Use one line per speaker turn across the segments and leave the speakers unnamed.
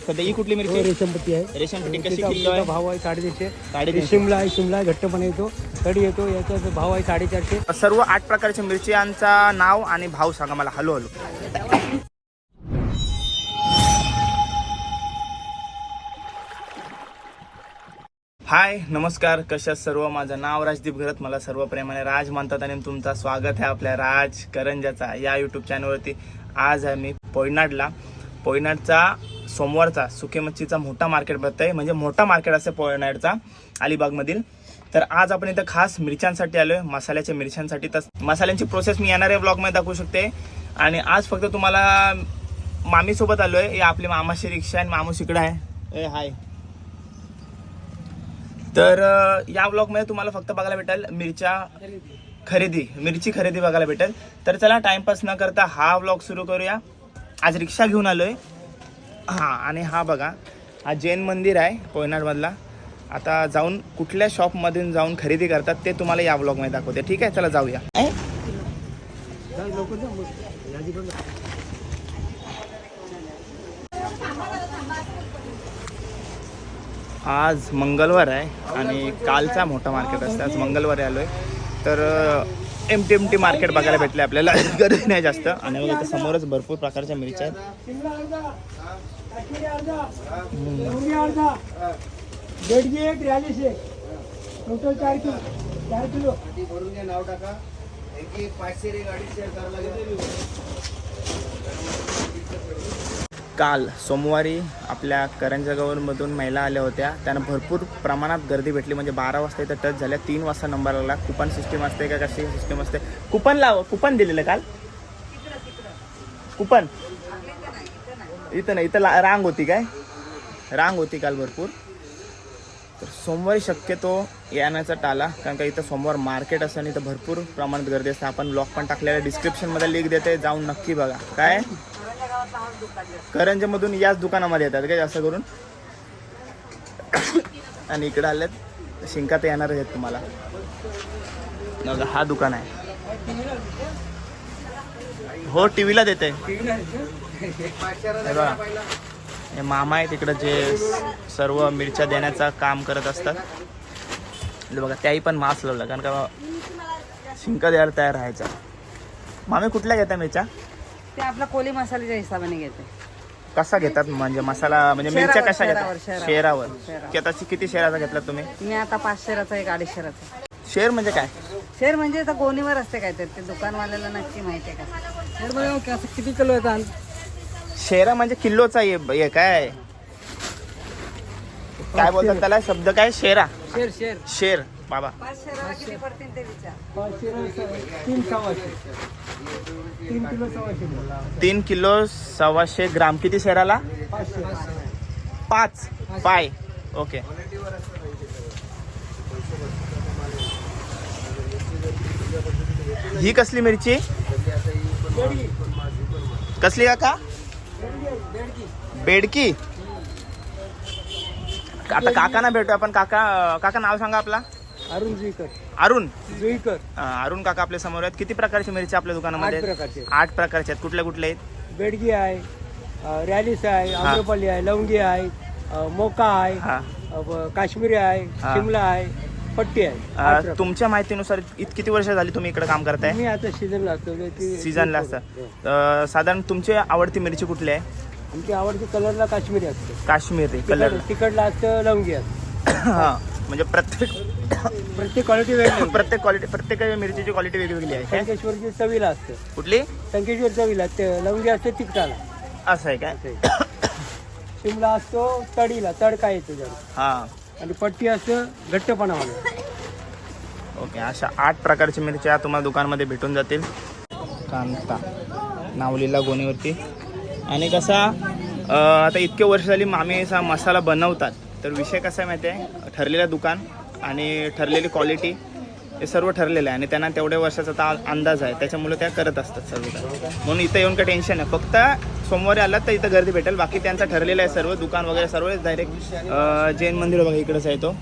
सध्या. ही कुठली मिरची
रेशमपट्टी आहे.
रेशमपट्टी कशी किलो आहे?
भाव आहे साडेतीनशे.
साडेतीनशे.
शिमला आहे शिमला आहे, घट्टपणा येतो. कडी येतो याचा जो भाव आहे साडेचारशे.
सर्व आठ प्रकारच्या मिरच्यांचा नाव आणि भाव सांगा मला हलो हलो हाय नमस्कार. कशा सर्व? माझं नाव राजदीप घरत. मला सर्व प्रेमाने राज म्हणतात आणि तुमचं स्वागत आहे आपल्या राज करंजाचा या यूट्यूब चॅनलवरती आज आहे मी पोयनाडला पोयनाडचा सोमवारचा सुके मच्छीचा मोठा मार्केट भरत आहे म्हणजे मोठा मार्केट असते पोयनाडचा अलिबागमधील. तर आज आपण इथं खास मिरच्यांसाठी आलोय. मसाल्याच्या मिरच्यांसाठी. तर मसाल्यांची प्रोसेस मी येणाऱ्या ब्लॉगमध्ये दाखवू शकते. आणि आज फक्त तुम्हाला मामीसोबत आलो आहे आपली मामाशी रिक्षा आणि मामूस इकडे आहे. ए हाय तर या ब्लॉगमध्ये तुम्हाला फक्त बघायला भेटेल मिरच्या खरेदी. मिरची खरेदी बघायला भेटेल. तर चला टाइमपास न करता हा ब्लॉग सुरू करूया. आज रिक्षा घेऊन आलोय. हां आणि हा बघा हा जैन मंदिर आहे पोयनाडमधला आता जाऊन कुठल्या शॉपमधून जाऊन खरेदी करतात ते तुम्हाला या ब्लॉगमध्ये दाखवते. ठीक आहे चला जाऊया? आज मंगळवार आहे आणि कालचा मोठा मार्केट असतं. आज मंगळवारी आलोय. तर एमटी एमटी मार्केट बघायला भेटले आपल्याला. गरज नाही जास्त. आणि बघा इथे समोरच भरपूर प्रकारच्या मिरच्या आहेत.
टोटल चार किलो चार किलो
भरून घ्या नाव टाका एक पाचशे रे गाडी शेअर करायला
काल सोमवारी आपल्या करंजगावमधून महिला आल्या होत्या. त्यांना भरपूर प्रमाणात गर्दी भेटली. म्हणजे बारा वाजता इथं टच झाल्या. तीन वाजता नंबर लागला कुपन सिस्टीम असते का कशी सिस्टीम असते? कुपन लाव. कुपन दिलेलं काल. कुपन इथं नाही. इथं ला- रांग होती काय? रांग होती काल भरपूर. तर सोमवारी शक्यतो येण्याचा टाला. कारण का इथं सोमवार मार्केट असतं आणि इथं भरपूर प्रमाणात गर्दी असते. आपण ब्लॉग पण टाकलेला. डिस्क्रिप्शनमध्ये लिंक देते जाऊन नक्की बघा. काय? करंजमधून याच दुकानामध्ये येतात काय जास्त करून? आणि इकडे शिंका शिंकात येणार आहेत तुम्हाला. बघा, हा दुकान आहे. हो टीव्हीला देते. हे मामा आहेत तिकडं जे सर्व मिरच्या देण्याचं काम करत असतात. बघा त्याही पण मास्क लावला कारण का शिंका द्यायला तयार राहायचा. मामी कुठल्या घेता मिरच्या?
ते आपला कोली मसाल्याच्या हिशोबाने घेते.
कसा घेतात? म्हणजे मसाला म्हणजे
शेरावर,
मिरच्या कशा
शेरावर,
घेतात
शेरावर.
शेरावर.
शेरावर.
किती किती शेराचा घेतला तुम्ही?
मी आता पाच शेराचा एक अडीच शेराचा.
शेर म्हणजे काय?
शेर म्हणजे आता गोणीवर असते काय ते दुकानवाल्याला नक्की माहिती आहे का?
किती किलो येतात
शेरा म्हणजे किलोचा हे हे काय? काय बोलतात त्याला? शब्द काय? शेरा.
शेर शेर.
शेर. बाबा.
तीन सव्वाशे. तीन किलो सव्वाशे
तीन किलो सव्वाशे ग्राम. किती शेराला पाच. पाय. ओके. ही कसली मिरची? कसली काका? बेडकी. आता काकांना भेटू आपण. काका काका नाव सांगा आपला.
अरुण जुईकर
अरुण?
जुईकर
अं, अरुण काका आपल्यासमोर आहेत. किती प्रकारची मिरची आपल्या दुकानामध्ये
आठ
आहेत?
प्रकारचे
आठ प्रकारचे आहेत. कुठल्या कुठल्या आहेत?
बेडगी आहे अ, रॅलीस आहे आम्रपाली आहे लवंगी आहे अ, मोका आहे
हा.
अ, ब- काश्मीरी आहे
हा.
शिमला आहे पट्टी आहे. आठ
अं,
प्रकार.
तुमच्या माहितीनुसार इत किती वर्ष झाली तुम्ही इकडे काम करताय?
मी आता सीझनला असतो ती-
सीझनला असतं. अं, साधारण तुमची आवडती मिरची कुठली आहे?
आमची आवडती कलरला काश्मीरी असते.
काश्मीरी कलर
तिखटला असतं लवंगी असतं.
हा. म्हणजे प्रत्येक
प्रत्येक क्वालिटी वेगळी
प्रत्येक क्वालिटी प्रत्येक मिरचीची क्वालिटी वेगवेगळी आहे. काय
संकेश्वरची चवीला असतं.
कुठली?
संकेश्वर चवीला. ते लवंगी असते तिखटाला.
असं आहे काय?
शिमला असतो तडीला. तडका येतो जरा
हा.
आणि पट्टी असतं घट्टपणामध्ये.
ओके अशा आठ प्रकारची मिरच्या तुम्हाला दुकानमध्ये भेटून जातील. कांता नावलीला गोणीवरती. आणि कसा अं, आता इतके वर्ष झाली मामी असा मसाला बनवतात. तर विषय कसा आहे माहिती आहे? ठरलेलं दुकान. आणि ठरलेली क्वालिटी हे सर्व ठरलेलं आहे. आणि त्यांना तेवढ्या वर्षाचा आता अंदाज आहे. त्याच्यामुळे त्या करत असतात सर्व. म्हणून इथं येऊन काही टेन्शन आहे फक्त सोमवारी आलात तर इथं गर्दी भेटेल. बाकी त्यांचं ठरलेलं आहे सर्व. दुकान वगैरे सर्व डायरेक्ट जैन मंदिर बघा इकडंच आहे तो.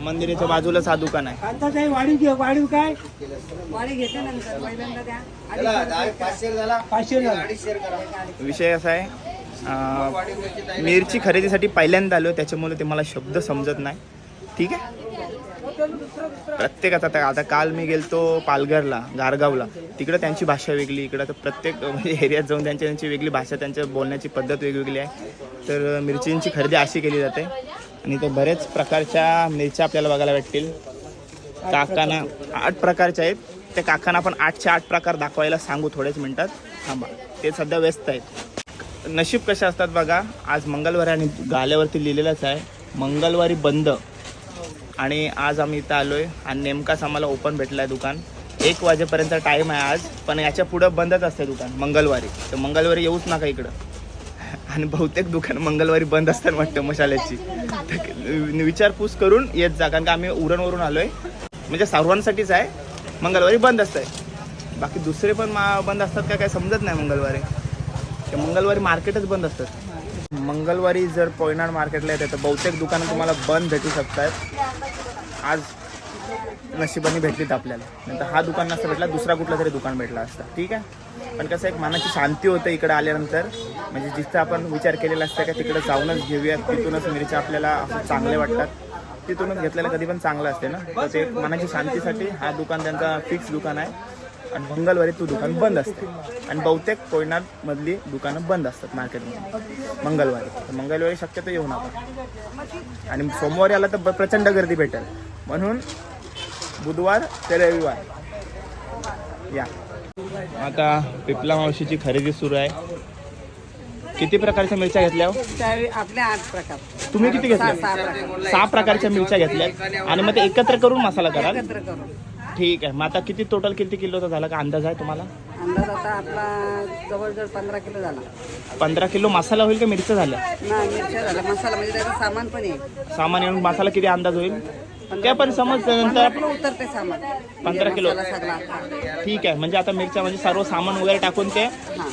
मंदिराच्या बाजूलाच हा दुकान आहे.
वाढीव काय?
विषय असा आहे मिरची खरेदीसाठी पहिल्यांदा आलो. त्याच्यामुळे ते मला शब्द समजत नाही. ठीक आहे? प्रत्येकाचा आता आता काल मी गेलतो पालघरला गारगावला. तिकडं त्यांची भाषा वेगळी इकडं तर प्रत्येक म्हणजे एरियात जाऊन त्यांची त्यांची वेगळी भाषा त्यांच्या बोलण्याची पद्धत वेगवेगळी आहे. तर मिरचींची खरेदी अशी केली जाते. आणि तर बरेच प्रकारच्या मिरच्या आपल्याला बघायला भेटतील. काकांना आठ प्रकारच्या आहेत. त्या काकांना आपण आठच्या आठ प्रकार दाखवायला सांगू थोड्याच मिनटात. थांबा. ते सध्या व्यस्त आहेत. नशीब कसे असतात बघा आज मंगळवारी आणि गाल्यावरती लिहिलेलंच आहे मंगळवारी बंद. आणि आज आम्ही इथं आलो आहे आणि नेमकाच आम्हाला ओपन भेटलं आहे दुकान. एक वाजेपर्यंत टाईम आहे आज पण याच्या पुढं बंदच असते दुकान मंगळवारी. तर मंगळवारी येऊच नका इकडं. आणि बहुतेक दुकान मंगळवारी बंद असतात वाटतं मशाल्याची. विचारपूस करून येत जा कारण का आम्ही उरणवरून आलो आहे म्हणजे सर्वांसाठीच आहे. मंगळवारी बंद असतं बाकी दुसरे पण मा बंद असतात का काय समजत नाही मंगळवारी. ते मंगळवारी मार्केटच बंद असतात. मंगळवारी जर पोयनाड मार्केटला येते तर बहुतेक दुकानं तुम्हाला बंद भेटू शकतात. आज नशिबाने भेटलीत आपल्याला. नंतर हा दुकान नसता भेटला दुसरा कुठला तरी दुकान भेटला असता. ठीक आहे? पण कसं एक मनाची शांती होते इकडे आल्यानंतर. म्हणजे जिथं आपण विचार केलेला असतं का तिकडे जाऊनच घेऊयात तिथूनच मिरच्या आपल्याला चांगले वाटतात. तिथूनच घेतलेलं कधी पण चांगलं असते ना. तर ते मनाची शांतीसाठी हा दुकान त्यांचा फिक्स दुकान आहे. आणि मंगळवारी तू दुकान बंद असते. आणि बहुतेक कोयनाड मधली दुकानं बंद असतात मार्केटमध्ये. मंगळवारी. तर मंगळवारी शक्यतो येऊ नका. आणि सोमवारी आला तर प्रचंड गर्दी भेटेल. म्हणून बुधवार ते रविवार या. आता पिपला मावशीची खरेदी सुरू आहे. किती प्रकारच्या मिरच्या घेतल्या हो?
त्यावेळी आपले आठ प्रकार.
तुम्ही किती घेतल्या?
सहा प्रकार.
सहा प्रकारच्या मिरच्या घेतल्या. आणि मग ते एकत्र करून मसाला
करून.
ठीक आहे. मग आता किती टोटल किती किलोचा झाला? का अंदाज आहे तुम्हाला?
अंदाज आता आपला जवळजवळ पंधरा किलो झाला.
पंधरा किलो मसाला होईल का मिरच्या झाल्या?
ना मिरच्या झाला मसाला म्हणजे त्याचं सामान पण आहे.
सामान येऊन मसाला किती अंदाज होईल? ते पण नंतर
किलो उतरते सामान.
पंधरा किलो.
मसाला सगळा
ठीक आहे म्हणजे आता मिरच्या म्हणजे सर्व सामान वगैरे टाकून ते
हा.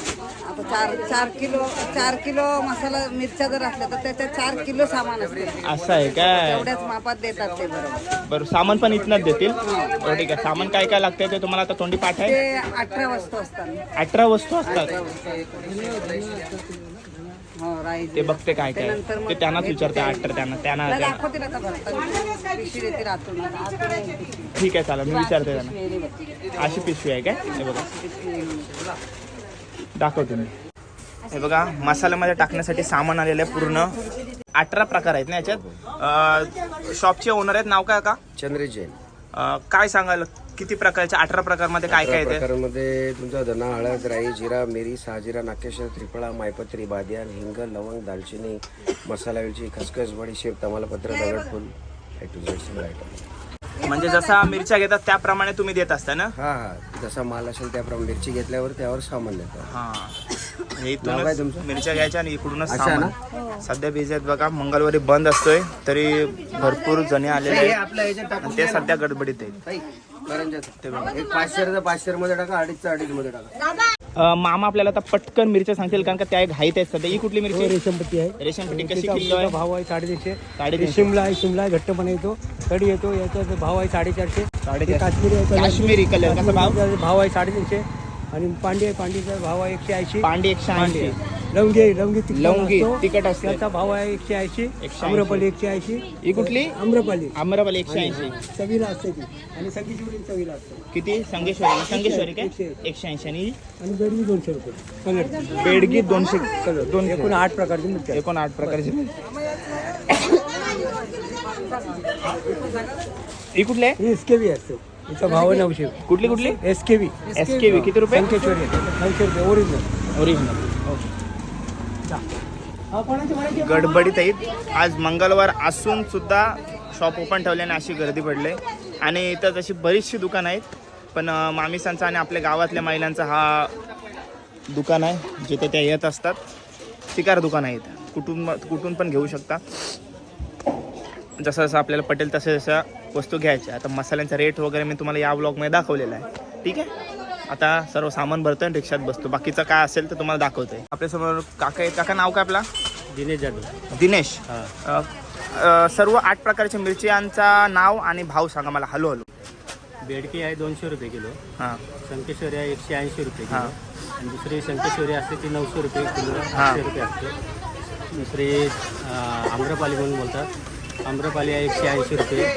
आता चार चार किलो चार किलो मसाला मिरच्या जर असल्या तर त्याच्यात चार किलो सामान असते.
असं आहे काय?
तेवढ्याच मापात देतात ते बरोबर.
बरं सामान पण इथनंच देतील? ठीक आहे. सामान काय काय लागतंय ते तुम्हाला आता तोंडी पाठ आहे?
ते अठरा वस्तू असतात.
अठरा वस्तू असतात. ते बघते काय काय. ते त्यांनाच विचारते अठरा त्यांना त्यांना. ठीक आहे चालेल. मी विचारते त्यांना. अशी पिशवी आहे काय? हे बघा. दाखवतो मी हे बघा मसाल्यामध्ये टाकण्यासाठी सामान आलेलं आहे पूर्ण. अठरा प्रकार आहेत ना याच्यात. शॉपचे ओनर आहेत. नाव काय का?
चंद्र जैन
काय सांगाल? किती प्रकारच्या अठरा प्रकारमध्ये काय काय येते?
प्रकारामध्ये तुमचा धना हळद राई जिरा मिरी सहाजिरा नाकेश्वर त्रिफळा मायपत्री बादियान हिंग लवंग दालचिनी मसाला वेलची खसखस बडीशेप तमालपत्र दगडफूल ए टू झेड सगळं आयटम
म्हणजे जसा मिरच्या घेतात त्याप्रमाणे तुम्ही देत असता ना?
हा हा. जसा माल असेल त्याप्रमाणे मिरची घेतल्यावर त्यावर सामान देतात
हा. म्हणजे
नाव काय
इथूनच
तुमचं?
मिरच्या घ्यायच्या आणि इकडूनच
अच्छा
सामान. सध्या बिझी आहेत बघा मंगळवारी बंद असतोय तरी भरपूर जणे आलेले आहेत. आणि ते सध्या गडबडीत आहेत.
एक पाचशेरमध्ये टाका अडीचचं अडीच मध्ये टाका.
अं, मामा आपल्याला आता पटकन मिरच्या सांगतील कारण का त्या एक हाईत आहेत सध्या. ही कुठली मिरची? आहे?
रेशमपट्टी आहे.
रेशमपट्टी कशी किलो आहे?
भाव आहे साडेतीनशे.
साडेतीनशे.
शिमला आहे शिमला आहे घट्टपणा येतो. कडी येतो याचा भाव आहे साडेचारशे.
साडेचारशे.
काश्मीरी आहे कलर.
काश्मीरी कलर कसा भाव?
काश्मीरीचा भाव आहे साडेतीनशे. आणि पांडी आहे पांडीचा भाव आहे एकशे ऐंशी.
पांडी एकशे ऐंशी.
आहे. लवंगी लवंगी तिखट
लवंगी
असतो.
तिखट असते.
त्याचा भाव आहे एकशे ऐंशी
एकशे
आम्रपाली एकशे ऐंशी.
ही कुठली?
आम्रपाली.
आम्रपाली एकशे ऐंशी.
चवीला असते ती. आणि संगीश्वरी चवीला असते.
किती? संगेश्वरी संगेश्वरी काय?
एकशे.
एकशे ऐंशी. आणि?
आणि दोनशे रुपये. कलरची
बेडगी दोनशे दोन
एकूण आठ प्रकारची मिरची.
एकूण आठ प्रकारचे ही कुठली आहे?
ही एस के व्ही असते. हिचा भाव आहे नऊशे.
कुठली कुठली?
S K V
S K V किती रुपये?
संकेश्वरी नऊशे रुपये ओरिजिनल
ओरिजिनल गडबडीत आहेत. आज मंगळवार असून सुद्धा शॉप ओपन ठेवल्याने अशी गर्दी पडली. आणि इथं तशी बरीचशी दुकानं आहेत. पण अं, मामिसांचा आणि आपल्या गावातल्या महिलांचा हा दुकान आहे जिथे त्या येत असतात. शिकार दुकान आहेत कुठून कुठून पण घेऊ शकता. जसं जसं आपल्याला पटेल तसं जसं वस्तू घ्यायच्या. आता मसाल्यांचा रेट वगैरे मी तुम्हाला या ब्लॉगमध्ये दाखवलेला आहे. ठीक आहे? आता सर्व सामान भरतोय आणि रिक्षात बसतो. बाकीचं काय असेल तर तुम्हाला दाखवतोय. आपल्यासमोर काका आहेत. काका नाव काय आपला?
दिनेश जाधव.
दिनेश. अ, अ, सर्व आठ प्रकारच्या मिरच्यांचा नाव आणि भाव सांगा मला. हलो हलो
बेडकी आहे दोनशे रुपये किलो.
हां.
संकेश्वरी आहे एकशे ऐंशी रुपये
हां.
किलो.
आणि दुसरी शंकेश्वरी असते ती नऊशे रुपये किलो. आठशे रुपये असते. दुसरी अं, आम्रपाली म्हणून बोलतात. आम्रपाली आहे एकशे ऐंशी रुपये.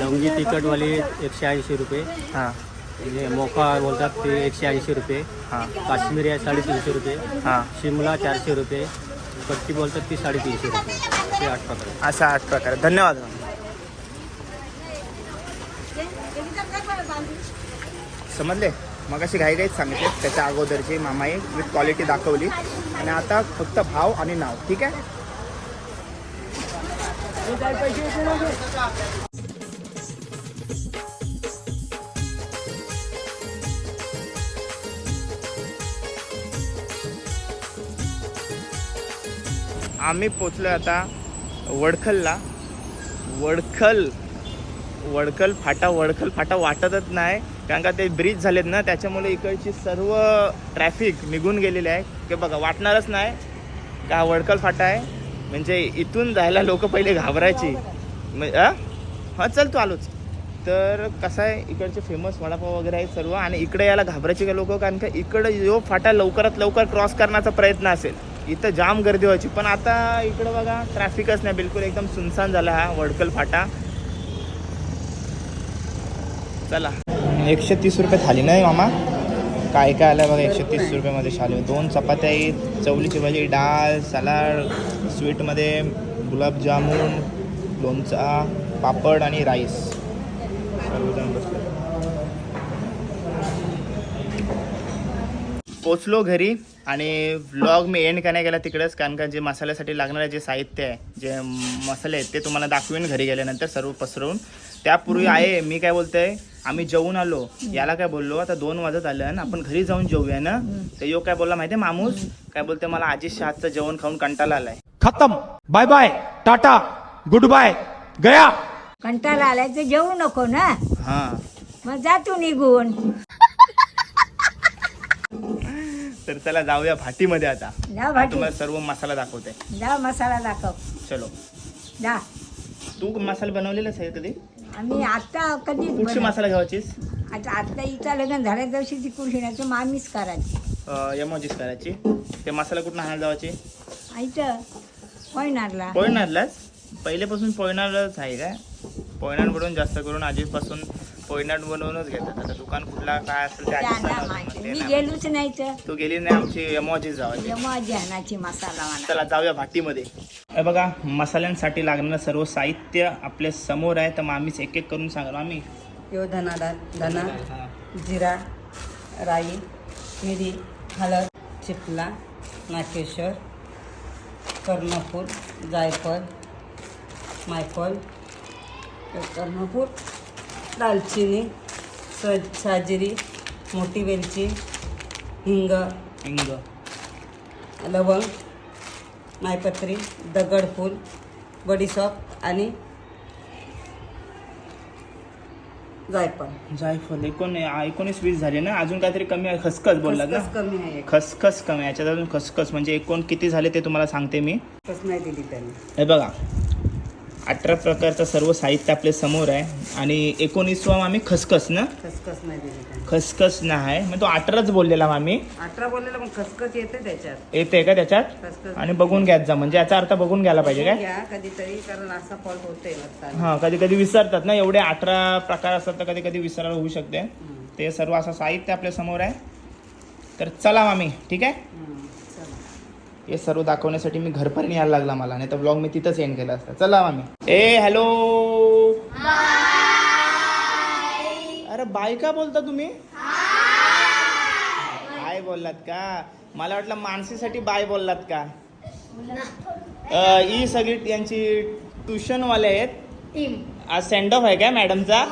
लवंगी तिखटवाली एकशे ऐंशी रुपये.
हां.
म्हणजे मोका बोलतात ते एकशे ऐंशी रुपये
हां.
काश्मीरी आहे साडेतीनशे रुपये
हां.
शिमला चारशे रुपये कट्टी बोलतात ती साडेतीनशे रुपये. ते आठ प्रकार
असा आठ प्रकार धन्यवाद. समजले? मग अशी घाई घाईच सांगितले. त्याच्या अगोदरची मामाई विथ क्वालिटी दाखवली. आणि आता फक्त भाव आणि नाव. ठीक आहे? आम्ही पोचलो आता वडखलला. वडखल वडखल फाटा वडखल फाटा वाटतच नाही. कारण का ते ब्रिज झालेत ना त्याच्यामुळे इकडची सर्व ट्रॅफिक निघून गेलेली आहे. की बघा वाटणारच नाही का वडखल फाटा आहे. म्हणजे इथून जायला लोक पहिले घाबरायची. म्हणजे हां चल तू आलोच. तर कसं आहे इकडचे फेमस वडापाव वगैरे आहे सर्व. आणि इकडे यायला घाबरायचे का लोक? कारण का इकडं जो फाटा लवकरात लवकर क्रॉस करण्याचा प्रयत्न असेल. इथं जाम गर्दी व्हायची. पण आता इकडं बघा ट्रॅफिकच नाही. बिलकुल एकदम सुनसान झाला हा वडकल फाटा. चला. एकशे तीस रुपये थाली नाही मामा? काय काय आलं बघा एकशे तीस रुपयामध्ये शाले. दोन चपात्या आहेत चवलीची भाजी डाळ सलाड स्वीटमध्ये गुलाबजामुन लोणचा पापड आणि राईस. सर्वजण बसले पोचलो घरी आणि व्लॉग मी एंड करण्या गेला तिकडेच कारण का जे मसाल्यासाठी लागणारे जे साहित्य आहे जे मसाले आहेत ते तुम्हाला दाखवीन घरी गेल्यानंतर सर्व पसरवून. त्यापूर्वी आहे मी काय बोलतोय आम्ही जेवून आलो याला काय बोललो आता दोन वाजत आलं ना आपण घरी जाऊन जेवूया ना? तर यो काय बोलला माहितीये मामूस? काय बोलते मला आजी शहाचं जेवण खाऊन कंटाळा आलाय.
खत्म. Bye bye tata good bye गया.
कंटाळा आलाय तर जेवू नको ना?
हा.
मग जा तू निघून.
तर चला जाऊया भाटीमध्ये आता.
जा भाटी.
तुम्हाला सर्व मसाला दाखवते.
जा मसाला दाखव.
चलो.
जा.
तू मसाला बनवलेलाच आहे कधी?
आम्ही आता कधीच
कुठची मसाला घ्यायचीस?
आता आता इथं लग्न झाल्या दिवशी ती तर मामीच करायची.
एमोजीस करायची. ते मसाला कुठून आणायला जावायची?
इथं कोयनारला
पोयनाडलाच पहिलेपासून पोयनाडच आहे काय? पोयनाडवरून जास्त करून आजीपासून बनवूनच घेतात. आता दुकान कुठला काय असेल ते
माहिती
म्हणते.
गेलोच नाही तर.
तू गेली नाही आमची एमोजीस जावायची
जेव्हा जहानाची मसाला म्हणा
चला जाऊया भाटीमध्ये. हे बघा मसाल्यांसाठी लागणारं सर्व साहित्य आपल्यासमोर आहे तर मग आम्हीच एक एक करून सांगलो आम्ही?
यो धना डाळ धना जिरा राई मिरी हळद चिपला नाकेश्वर कर्णफूल जायफळ मायफळ कर्णफूल दालचिनी स साजिरी मोठी वेलची हिंग.
हिंग.
लवंग मायपत्री दगडफूल बडीशॉप आणि जायफळ.
जायफळ. एकोण एकोणीस वीस झाले ना? अजून काहीतरी कमी आहे? खसखस बोललात ना?
खसखस कमी आहे.
खसखस कमी याच्यात अजून खसखस म्हणजे एकूण किती झाले ते तुम्हाला सांगते मी.
नाही दिली त्यांनी.
हे बघा. अठरा प्रकारचं सर्व साहित्य आपल्यासमोर आहे. आणि एकोणीसवा आम्ही खसखस ना?
खसखस नाही दिली त्यांनी.
खसखस नाही. मग तो अठराच बोललेला आम्ही
अठरा बोललेलं मग खसखस येते त्याच्यात.
येते का त्याच्यात?
खसखस
आणि बघून घ्यायचा जा. म्हणजे याचा अर्थ बघून घ्यायला पाहिजे काय?
घ्या कधीतरी कारण असा फॉल्ट होतोय वरचा.
हा कधी कधी विसरतात ना. एवढे अठरा प्रकार असतात तर कधी कधी विसरायला होऊ शकते. ते सर्व असं साहित्य आपल्यासमोर आहे. तर चला मामी ठीक आहे?
हम्म.
हे सर्व दाखवण्यासाठी मी घरपर्यंत यायला लागला मला नाही तर ब्लॉग मी तिथंच एंड केला असता. चला मामी. ए हॅलो अरे बाय का बोलता तुम्ही? बाय बोललात का? मला वाटलं माणसेसाठी बाय बोललात का? ही सगळी यांची ट्युशनवाले आहेत. आज सेंड ऑफ आहे का मॅडमचा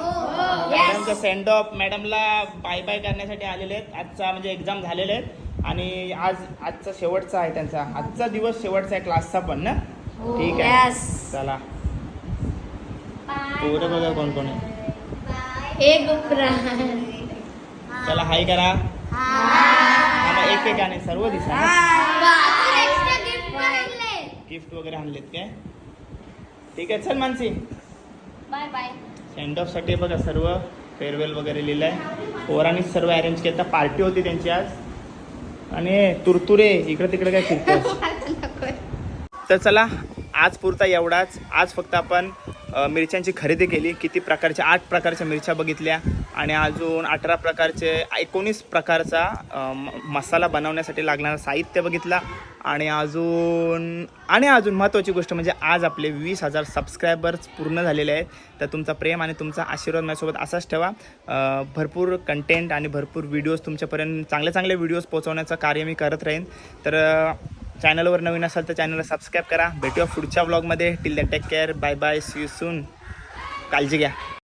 मॅडमचा सेंड ऑफ मॅडमला बाय बाय करण्यासाठी आलेले आहेत. आजचा म्हणजे एक्झाम झालेले आहेत. आणि आज आजचा शेवटचा आहे त्यांचा. आजचा दिवस शेवटचा आहे क्लासचा पण ना? ठीक आहे. चला. पोरं बघा कोण कोण आहे. चला हाय करा. आम्हा एक एक आणि सर्व दिसा. गिफ्ट वगैरे आणलेत काय? ठीक आहे चल मानसी.
बाय बाय
सेंड ऑफसाठी बघा सर्व. फेअरवेल वगैरे लिहिलं आहे पोरांनी सर्व अरेंज केलं. पार्टी होती त्यांची आज. आणि तुरतुरे इकडे तिकडे काय फिरतोय. तर चला आज पुरता एवढाच. आज फक्त आपण मिरच्यांची खरेदी केली. किती प्रकारच्या आठ प्रकारच्या मिरच्या बघितल्या. आणि अजून अठरा प्रकारचे एकोणीस प्रकारचा म- मसाला बनवण्यासाठी लागणारं साहित्य बघितला. आणि अजून आणि अजून महत्त्वाची गोष्ट म्हणजे आज आपले वीस हजार सबस्क्रायबर्स पूर्ण झालेले आहेत. तर तुमचा प्रेम आणि तुमचा आशीर्वाद माझ्यासोबत असाच ठेवा. भरपूर कंटेंट आणि भरपूर व्हिडिओज तुमच्यापर्यंत चांगले चांगले व्हिडिओज पोहोचवण्याचं कार्य मी करत राहीन. तर चॅनलवर नवीन असाल तर चॅनलला सबस्क्राईब करा. भेटूया पुढच्या व्लॉगमध्ये till the take care bye bye see you soon काळजी घ्या.